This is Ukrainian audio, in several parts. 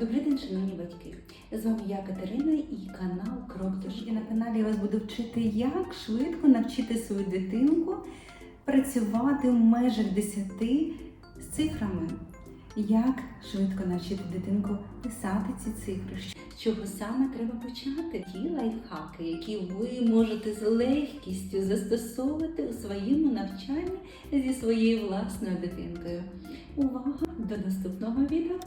Добрий день, шановні батьки! З вами я Катерина і канал Крок до Школи. На каналі я вас буду вчити, як швидко навчити свою дитинку працювати в межах 10 з цифрами. Як швидко навчити дитинку писати ці цифри? З чого саме треба почати? Ті лайфхаки, які ви можете з легкістю застосовувати у своєму навчанні зі своєю власною дитинкою. Увага до наступного відео!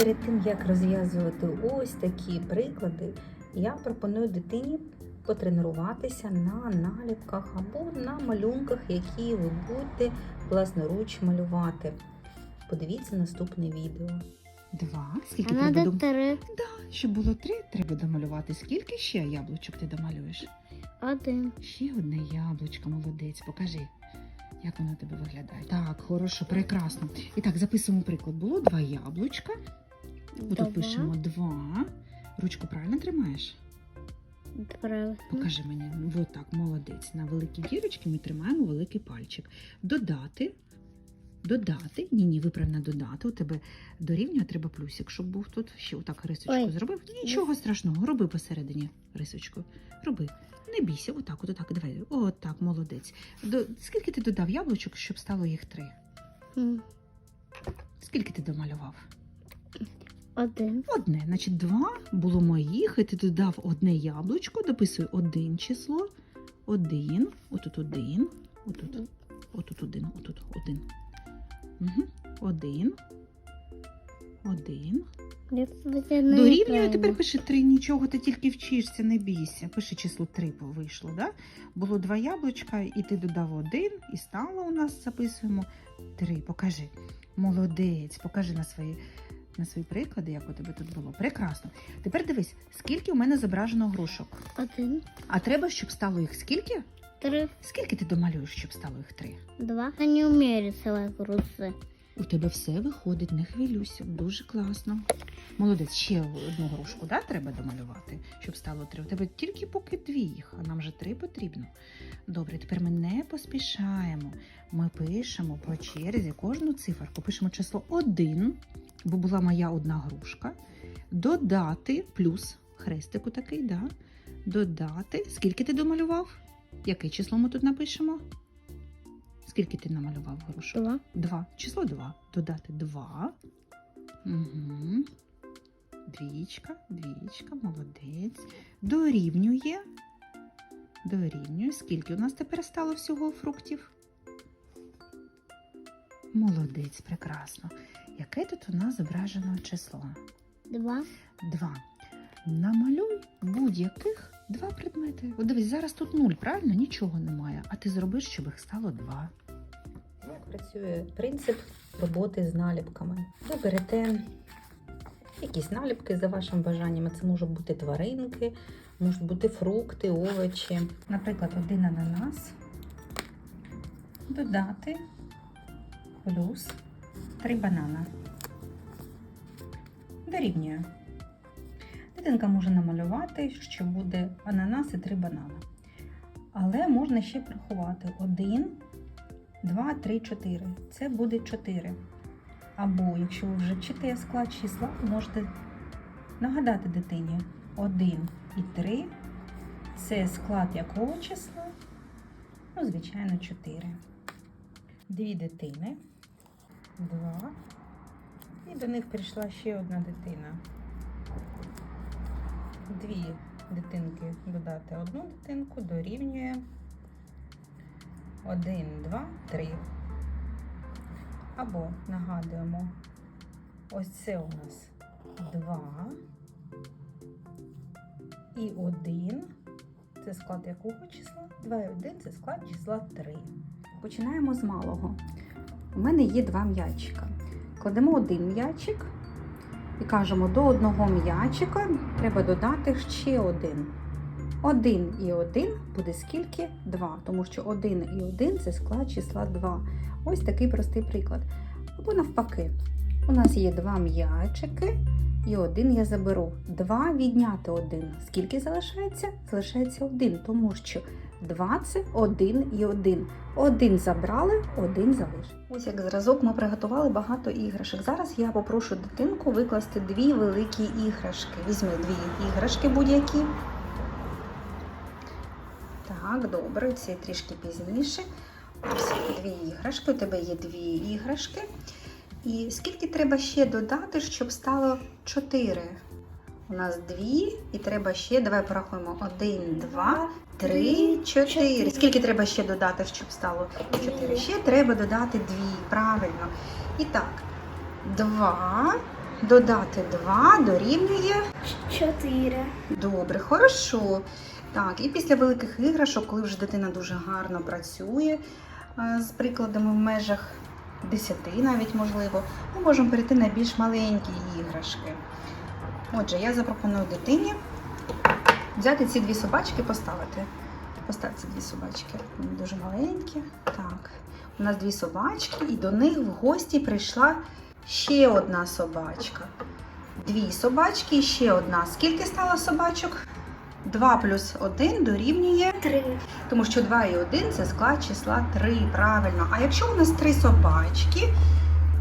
Перед тим як розв'язувати ось такі приклади, я пропоную дитині потренуватися на наліпках або на малюнках, які ви будете власноруч малювати. Подивіться наступне відео. Два. Скільки А треба три. Да, щоб було три, треба домалювати. Скільки ще яблучок ти домалюєш? Один. Ще одне яблучко, молодець. Покажи, як воно тебе виглядає. Так, хорошо, прекрасно. І так, записуємо приклад. Було два яблучка. Отут пишемо два. Ручку правильно тримаєш? Правильно. Покажи мені. Вот так, молодець. На великі дірочки ми тримаємо великий пальчик. Додати. Додати. Ні, ні, ви правильно додати. У тебе дорівнює треба плюсик, щоб був тут ще отак рисочку Ой. зробив. Нічого страшного, роби посередині рисочку. Роби. Не бійся, отак, отак, давай. Отак, молодець. До... Скільки ти додав яблучок, щоб стало їх три? М, Скільки ти домалював? Один. Одне, значить, два було моїх, і ти додав одне яблучко, дописуй один число, один, отут один, отут, отут один, отут один. Угу. Один, один. Дорівнює, тепер пиши три, нічого, ти тільки вчишся, не бійся. Пиши число три вийшло, да? Було два яблучка, і ти додав один, і стало у нас, записуємо три. Покажи. Молодець, покажи на свої, на свої приклади, як у тебе тут було. Прекрасно. Тепер дивись, скільки у мене зображено грушок. Один. А треба, щоб стало їх скільки? Три. Скільки ти домалюєш, щоб стало їх три? Два. Я не умею рисовать грузы. У тебе все виходить, не хвилюйся, дуже класно. Молодець, ще одну грушку, да, треба домалювати, щоб стало три. У тебе тільки поки дві їх, а нам вже три потрібно. Добре, тепер ми не поспішаємо. Ми пишемо по черзі кожну циферку. Пишемо число 1, бо була моя одна грушка. Додати плюс хрестику такий, да. Додати. Скільки ти домалював? Яке число ми тут напишемо? Скільки ти намалював грушок? Два. 2. Число 2. Додати 2. Угу. Двічка, двічка, молодець. Дорівнює. Дорівнює. Скільки у нас тепер стало всього фруктів? Молодець, прекрасно. Яке тут у нас зображено число? Два. 2. Намалюй будь-яких два предмети. От дивись, зараз тут 0, правильно? Нічого немає. А ти зробиш, щоб їх стало 2. Як працює принцип роботи з наліпками? Ви берете якісь наліпки за вашим бажанням. Це можуть бути тваринки, можуть бути фрукти, овочі. Наприклад, один ананас. Додати плюс три банана. Дорівнює. Дитинка може намалювати, що буде ананас і три банани. Але можна ще порахувати 1, 2, 3, 4. Це буде 4. Або, якщо ви вже вчите склад числа, можете нагадати дитині 1 і 3. Це склад якого числа? Ну, звичайно, 4. Дві дитини. Два. І до них прийшла ще одна дитина. Дві дитинки додати одну дитинку дорівнює 1, 2, 3. Або нагадуємо, ось це у нас 2 і 1. Це склад якого числа? 2 і 1 це склад числа 3. Починаємо з малого. У мене є два м'ячика. Кладемо один м'ячик і кажемо, до одного м'ячика треба додати ще один. Один і один буде скільки? Два. Тому що один і один це склад числа 2. Ось такий простий приклад. Або навпаки, у нас є два м'ячики, і один я заберу. Два відняти один. Скільки залишається? Залишається один, тому що 2 це 1 і 1. Один забрали, один залишили. Ось як зразок ми приготували багато іграшок. Зараз я попрошу дитинку викласти дві великі іграшки. Візьми дві іграшки будь-які. Так, добре, це трішки пізніше. Ось дві іграшки. У тебе є дві іграшки. І скільки треба ще додати, щоб стало чотири? У нас дві, і треба ще, давай порахуємо. Один, два, три, чотири. Скільки треба ще додати, щоб стало чотири? Ще треба додати дві, правильно. І так, два, додати два дорівнює. Чотири. Добре, хорошо. Так, і після великих іграшок, коли вже дитина дуже гарно працює е, з прикладами в межах 10 навіть можливо, ми можемо перейти на більш маленькі іграшки. Отже, я запропоную дитині взяти ці дві собачки, поставити. Постав ці дві собачки. Вони дуже маленькі. Так. У нас дві собачки, і до них в гості прийшла ще одна собачка. Дві собачки і ще одна. Скільки стало собачок? 2 плюс 1 дорівнює, Три. тому що 2 і 1 це склад числа 3, правильно. А якщо у нас три собачки,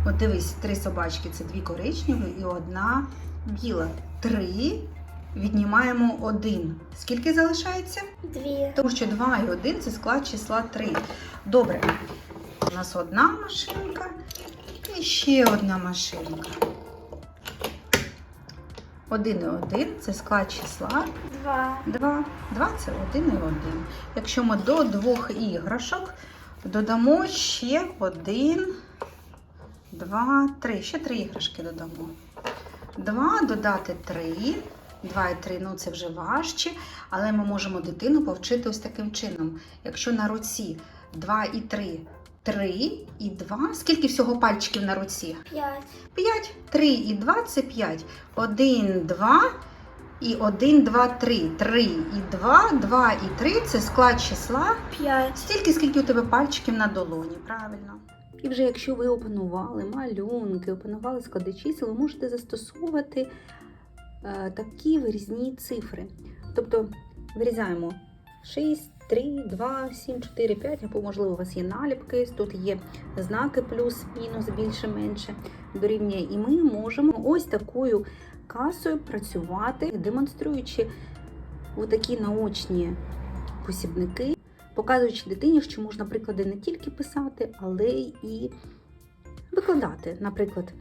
от дивись, три собачки це дві коричневі і одна біла. 3 віднімаємо 1. Скільки залишається? Дві. Тому що 2 і 1 це склад числа 3. Добре. У нас одна машинка і ще одна машинка. 1 і 1 це склад числа Два. 2. 2 це 1 і 1. Якщо ми до двох іграшок додамо ще 1, 2, 3. Ще 3 іграшки додамо. 2 додати 3. 2 і 3, ну це вже важче, але ми можемо дитину повчити ось таким чином. Якщо на руці 2 і 3, 3 і 2. Скільки всього пальчиків на руці? П'ять. 5. 3 і 2 це 5. 1, 2 і 1, 2, 3. 3 і 2, 2 і 3 це склад числа. П'ять. Стільки, скільки у тебе пальчиків на долоні, правильно? І вже якщо ви опанували малюнки, опанували склади чисел, ви можете застосовувати такі вирізні цифри. Тобто вирізаємо 6, 3, 2, 7, 4, 5, або, можливо, у вас є наліпки, тут є знаки плюс, мінус, більше, менше дорівнює. І ми можемо ось такою касою працювати, демонструючи такі наочні посібники, показуючи дитині, що можна приклади не тільки писати, але і викладати. Наприклад,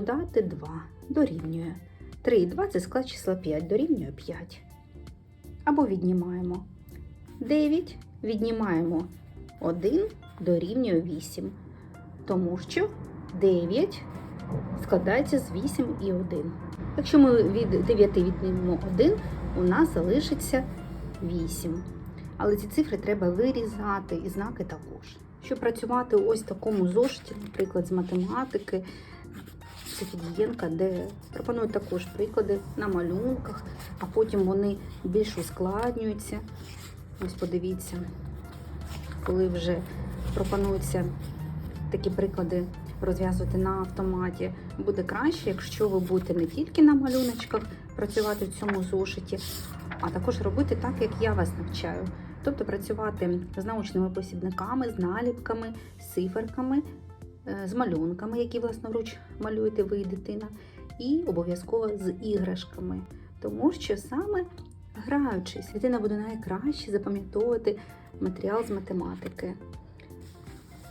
додати 2 дорівнює. 3 і 2 це склад числа 5 дорівнює 5. Або віднімаємо 9, віднімаємо 1 дорівнює 8. Тому що 9 складається з 8 і 1. Якщо ми від 9 віднімемо 1, у нас залишиться 8. Але ці цифри треба вирізати і знаки також. Щоб працювати ось в такому зошиті, наприклад, з математики, Софідієнка, де пропонують також приклади на малюнках, а потім вони більш ускладнюються. Ось подивіться, коли вже пропонуються такі приклади розв'язувати на автоматі, буде краще, якщо ви будете не тільки на малюночках працювати в цьому зошиті, а також робити так, як я вас навчаю. Тобто працювати з научними посібниками, з наліпками, з циферками, з малюнками, які власноруч малюєте ви і дитина, і обов'язково з іграшками. Тому що саме граючись, дитина буде найкраще запам'ятовувати матеріал з математики.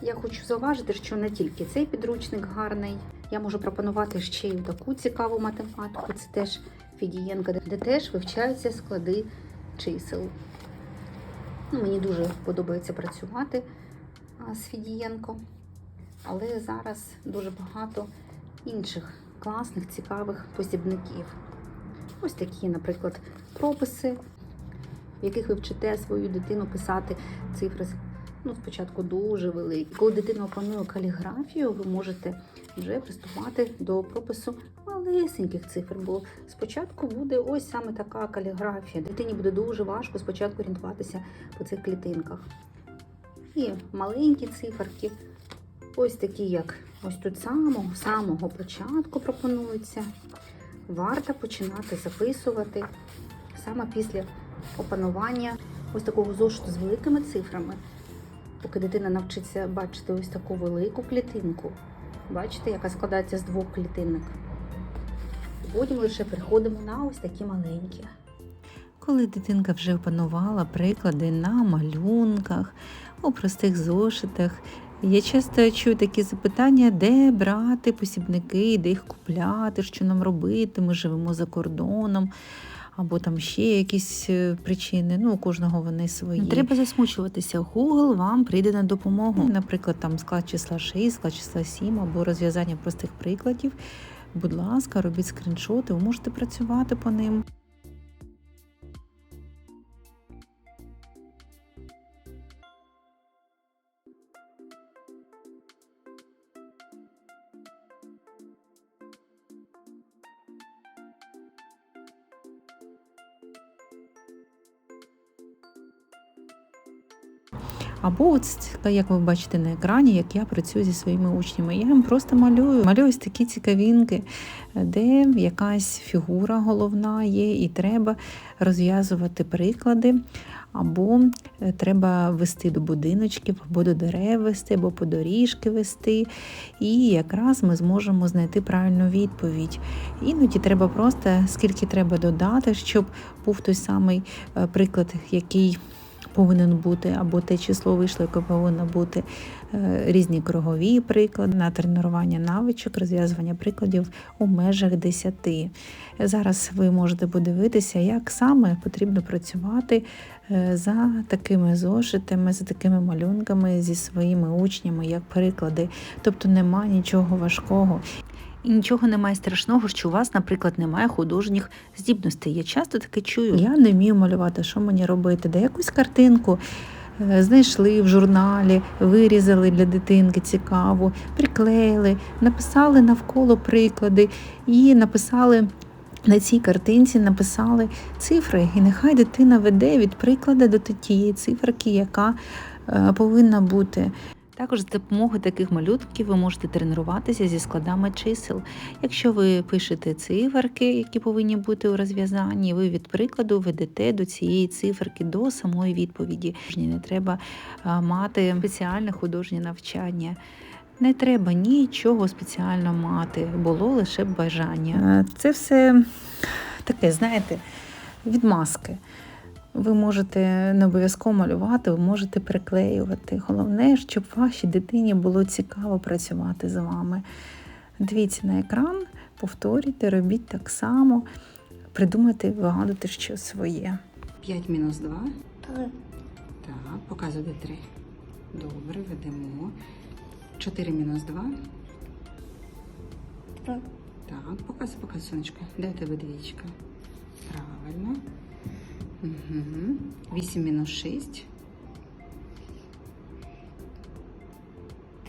Я хочу зауважити, що не тільки цей підручник гарний, я можу пропонувати ще й таку цікаву математику. Це теж Фідієнка, де теж вивчаються склади чисел. Ну, мені дуже подобається працювати з Фідієнко, але зараз дуже багато інших класних, цікавих посібників. Ось такі, наприклад, прописи, в яких ви вчите свою дитину писати цифри Ну, спочатку дуже великі. Коли дитина опанує каліграфію, ви можете вже приступати до пропису малесеньких цифр, бо спочатку буде ось саме така каліграфія. Дитині буде дуже важко спочатку орієнтуватися по цих клітинках. І маленькі циферки, ось такі, як ось тут самого, самого початку пропонуються. Варто починати записувати саме після опанування ось такого зошиту з великими цифрами. Поки дитина навчиться бачити ось таку велику клітинку. Бачите, яка складається з двох клітинок. Потім лише переходимо на ось такі маленькі. Коли дитинка вже опанувала приклади на малюнках, у простих зошитах, я часто чую такі запитання, де брати посібники, де їх купляти, що нам робити, ми живемо за кордоном. Або там ще якісь е, причини, ну у кожного вони свої. Не треба засмучуватися. Google вам прийде на допомогу. Наприклад, там склад числа 6, склад числа 7 або розв'язання простих прикладів. Будь ласка, робіть скріншоти, ви можете працювати по ним. Або от як ви бачите на екрані, як я працюю зі своїми учнями. Я їм просто малюю. Малюю ось такі цікавінки, де якась фігура головна є, і треба розв'язувати приклади, або е, треба вести до будиночків, або до дерев вести, або по доріжки вести. І якраз ми зможемо знайти правильну відповідь. Іноді треба просто скільки треба додати, щоб був той самий е, приклад, який повинен бути, або те число вийшло, яке повинно бути е, різні кругові приклади на тренування навичок, розв'язування прикладів у межах 10. Зараз ви можете подивитися, як саме потрібно працювати е, за такими зошитами, за такими малюнками зі своїми учнями, як приклади. Тобто нема нічого важкого. І нічого немає страшного, що у вас, наприклад, немає художніх здібностей. Я часто таке чую. Я не вмію малювати, що мені робити? Де якусь картинку е, знайшли в журналі, вирізали для дитинки цікаву, приклеїли, написали навколо приклади і написали. На цій картинці написали цифри, і нехай дитина веде від прикладу до тієї циферки, яка е, повинна бути. Також за допомогою таких малюнків ви можете тренуватися зі складами чисел. Якщо ви пишете циферки, які повинні бути у розв'язанні, ви від прикладу ведете до цієї циферки, до самої відповіді. Не треба мати спеціальне художнє навчання. Не треба нічого спеціально мати, було лише бажання. Е, Це все таке, знаєте, відмазки. Ви можете не обов'язково малювати, ви можете приклеювати. Головне, щоб вашій дитині було цікаво працювати з вами. Дивіться на екран, повторюйте, робіть так само, придумайте, вигадуйте щось своє. 5 мінус 2. Три. Так, показуйте 3. Добре, ведемо. 4 мінус 2. Три. Так, показуй, показуй, сонечко. Де у тебе двічка? Правильно. Угу. 8 мінус 6.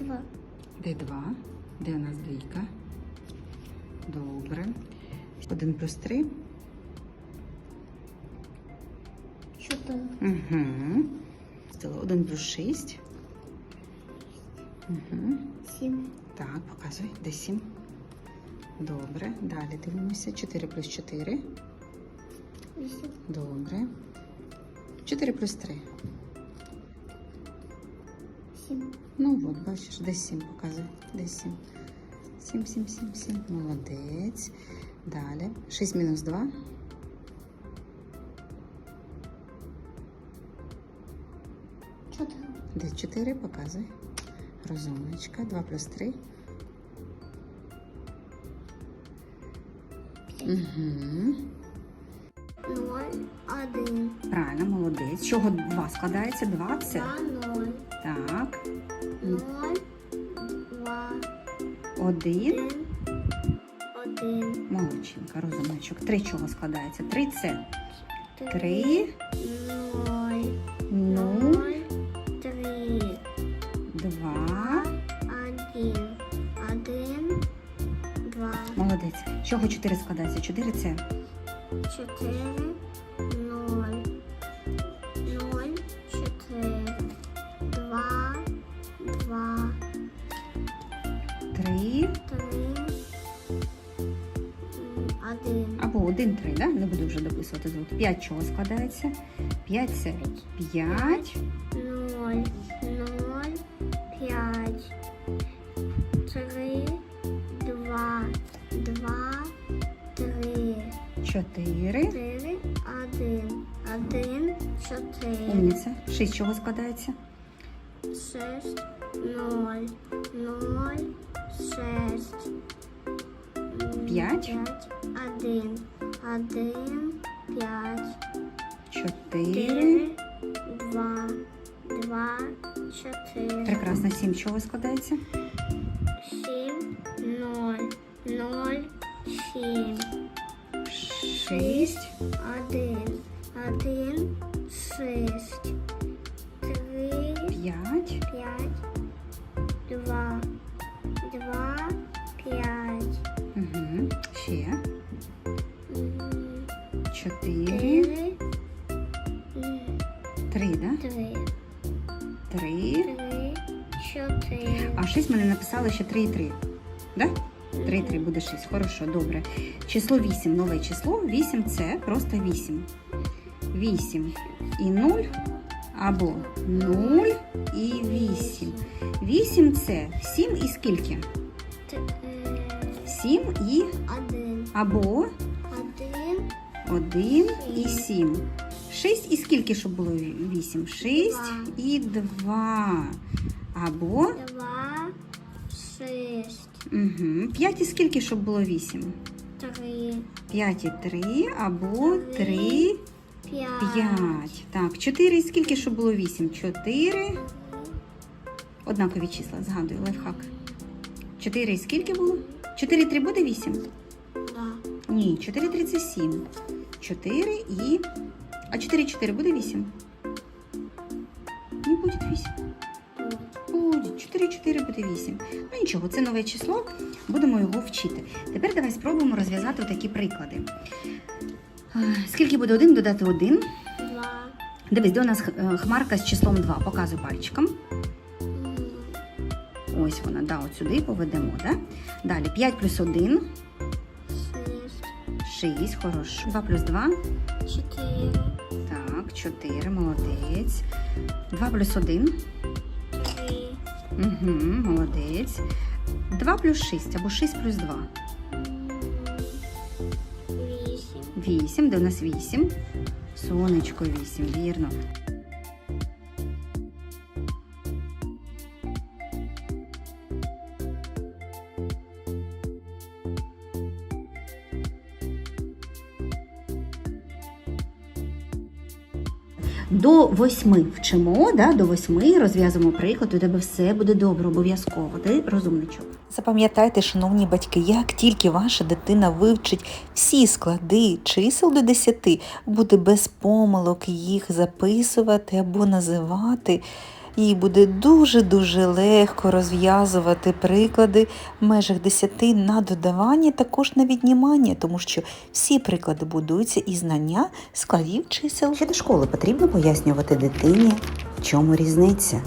Два. Де 2? Де у нас двійка? Добре. 1 плюс 3. Чотири. Угу. 1 плюс 6. Угу. Сім. Так, показуй. Де 7? Добре. Далі дивимося. 4 плюс 4. Добре. 4 плюс 3. Сім. Ну от, бачиш, де 7 показує. Де 7. 7, 7, 7, 7. Молодець. Далі. 6 мінус 2. Чотири. Де 4 показуй. Розумничка. 2 плюс 3. Угу. Один. Правильно, молодець. З чого 2 складається? 2 це? Два. Ноль. Так. Ноль. Два. 1. Один. Один. Молодчинка, розумничок. 3 чого складається? 3 це? Три. 3. Ноль. Ну. Ноль. Три. два. один, один, два, Молодець. З чого чотири складається? Чотири це чотири, один, або один три, да? Не буду вже дописувати звук. П'ять чого складається? П'ять це п'ять, ноль, ноль, п'ять, три, два, два, три, чотири. чотири, один, один, чотири. Умниця. Шість чого складається? шесть, ноль, ноль, шесть, П'ять. Один, п'ять, Чотири. чотири, два, два, чотири, Прекрасно. Сім чого складається? Буде шість. Хорошо, добре. Число вісім, нове число. Вісім це просто вісім. Вісім і нуль або нуль і вісім. Вісім це сім і скільки? Т- е, Сім і Один, або один, один і сім. Шість і скільки, щоб було вісім? Шість Два. і два. Або два, шість, угу. п'ять і скільки, щоб було вісім? три, 5 і 3 або 3, п'ять, 5. Так, 4 і скільки, щоб було 8? 4. Однакові числа, згадую, лайфхак. 4 і скільки було? 4 і 3 буде 8? два, Ні, 4 і 3 це 7. 4 і... А 4 і 4 буде 8? Не буде 8. Буде. 4 і 4 буде 8. Ну нічого, це нове число, будемо його вчити. Тепер давай спробуємо розв'язати такі приклади. Скільки буде 1 додати 1? два, Дивись, де у нас е, хмарка з числом 2. Показуй пальчиком. Ось вона, да, от сюди поведемо. Да? Далі 5 плюс 1, шість, 6, хорошо. 2 плюс 2, чотири, так, 4, молодець. 2 плюс 1, три, угу, молодець. 2 плюс 6 або 6 плюс 2. м, вісім, 8, де у нас 8. Сонечко 8, вірно. До восьми вчимо, да, до восьми розв'язуємо приклад, у тебе все буде добре, обов'язково. Ти розумничок. Запам'ятайте, шановні батьки, як тільки ваша дитина вивчить всі склади чисел до 10, буде без помилок їх записувати або називати. Їй буде дуже-дуже легко розв'язувати приклади в межах 10 на додавання, також на віднімання, тому що всі приклади будуються із знання складів чисел. Ще до школи потрібно пояснювати дитині, в чому різниця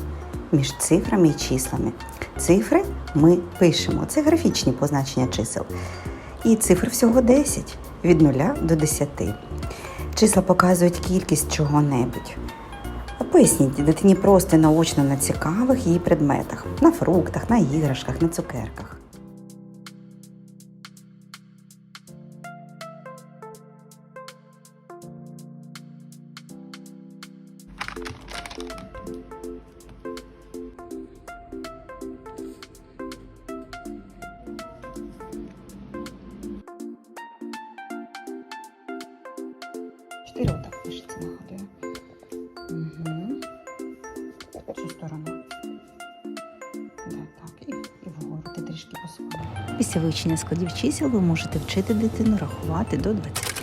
між цифрами і числами. Цифри ми пишемо, це графічні позначення чисел. І цифр всього 10 від 0 до 10. Числа показують кількість чого-небудь. Поясніть дитині просто наочно на цікавих її предметах, на фруктах, на іграшках, на цукерках. Після вивчення складів чисел ви можете вчити дитину рахувати до 20.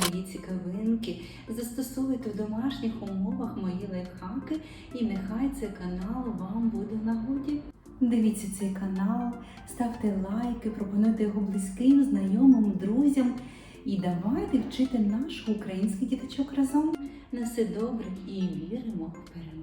Мої цікавинки. Застосовуйте в домашніх умовах мої лайфхаки, і нехай цей канал вам буде нагоді. Дивіться цей канал, ставте лайки, пропонуйте його близьким, знайомим, друзям. І давайте вчити наших українських діточок разом. На все добре і віримо в перемогу.